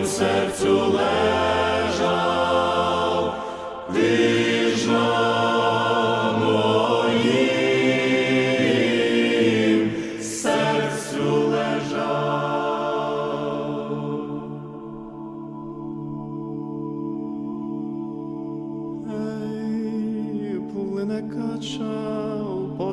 Моїм серцю лежав, на моїм серцю лежав. Ей, плине кача по